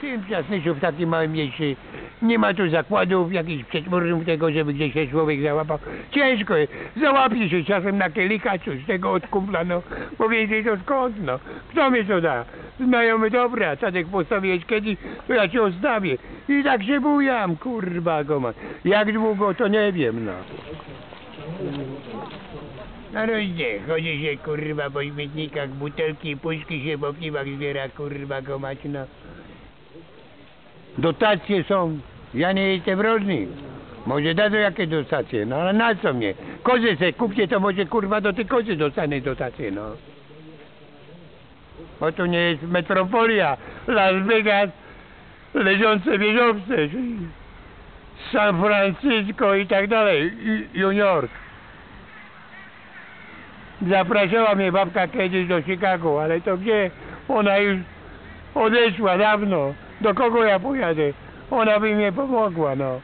Tymczasem w takim małym mieście nie ma tu zakładów jakichś przetwórców tego, żeby gdzieś się człowiek załapał. Ciężko jest. Załapie się czasem na kielika, coś tego od kumpla, no. Bo więcej to skąd, no. Kto mi to da? Znajomy dobra, Tadek postawiłeś kiedyś, to ja cię odstawię. I tak się bujam, kurwa go ma. Jak długo, to nie wiem, no. No różnie, chodzi się kurwa po śmietnikach, butelki puszki się po piwach zbiera, kurwa go mać, no. Dotacje są, ja nie jestem rodny. Może dadzą jakieś dotacje, no ale na co mnie? Kozy se kupcie, to może kurwa do tej kozy dostanę dotacje, no. Bo to nie jest metropolia, Las Vegas, leżące wieżowce, San Francisco i tak dalej, York. Zapraszała mnie babka kiedyś do Chicago, ale to gdzie? Ona już odeszła dawno. Do kogo ja pojadę? Ona by mnie pomogła, no.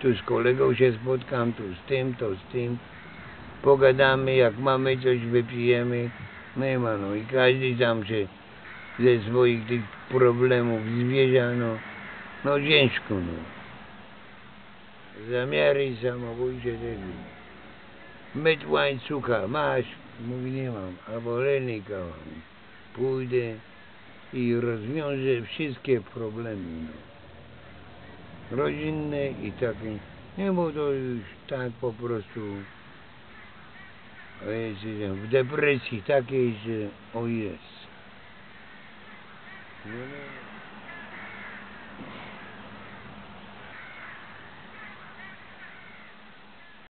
Tu z kolegą się spotkam, tu z tym, to z tym. Pogadamy, jak mamy coś, wypijemy. No i ma, no i każdy tam się ze swoich tych problemów zwierza, no. No ciężko, no. Zamiary samobójcze tego. Myć łańcucha, masz? Mówi nie mam, albo renika mam. Pójdę i rozwiążę wszystkie problemy. Rodzinne i takie. Nie, bo to już tak po prostu w depresji takiej, że o jest.